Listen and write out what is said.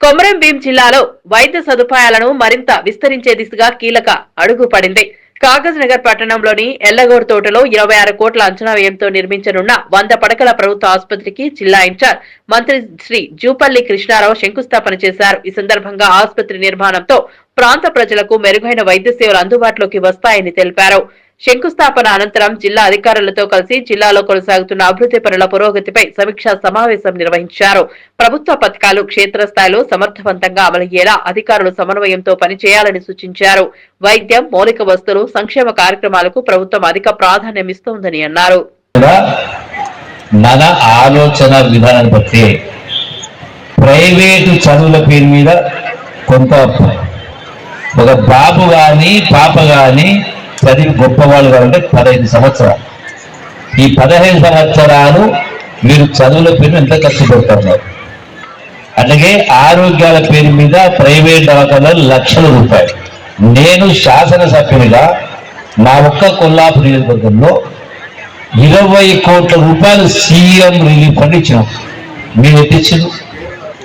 కొమరం భీం జిల్లాలో వైద్య సదుపాయాలను మరింత విస్తరించే దిశగా కీలక అడుగు పడింది. కాగజ్ నగర్ పట్టణంలోని ఎల్లగోడ్ తోటలో ఇరవై ఆరు కోట్ల అంచనా వ్యయంతో నిర్మించనున్న వంద పడకల ప్రభుత్వ ఆసుపత్రికి జిల్లా ఇన్ఛార్జ్ మంత్రి శ్రీ జూపల్లి కృష్ణారావు శంకుస్థాపన చేశారు. ఈ సందర్భంగా ఆసుపత్రి నిర్మాణంతో ప్రాంత ప్రజలకు మెరుగైన వైద్య సేవలు అందుబాటులోకి వస్తాయని తెలిపారు. శంకుస్థాపన అనంతరం జిల్లా అధికారులతో కలిసి జిల్లాలో కొనసాగుతున్న అభివృద్ధి పనుల పురోగతిపై సమీక్షా సమావేశం నిర్వహించారు. ప్రభుత్వ పథకాలు క్షేత్రస్థాయిలో సమర్థవంతంగా అమలయ్యేలా అధికారులు సమన్వయంతో పనిచేయాలని సూచించారు. వైద్యం మౌలిక వస్తువులు సంక్షేమ కార్యక్రమాలకు ప్రభుత్వం అధిక ప్రాధాన్యమిస్తోందని అన్నారు. మన ఆలోచన విధానాన్ని బట్టి ప్రైవేటు చదువుల పేరు మీద కొంత ఒక బాబు కానీ పాప కానీ చదివి గొప్పవాళ్ళు కావాలంటే పదహైదు సంవత్సరాలు. ఈ పదహైదు సంవత్సరాలు మీరు చదువుల పేరు ఎంత కష్టపడుతున్నారు అలాగే ఆరోగ్యాల పేరు మీద ప్రైవేట్ దవాఖానాలు లక్షల రూపాయలు. నేను శాసనసభ్యునిగా నా ఒక్క కొల్లాపు నియోజకవర్గంలో ఇరవై కోట్ల రూపాయలు సీఎం రిలీఫ్ ఫండ్ ఇచ్చినాం. మీరు ఎట్టించారు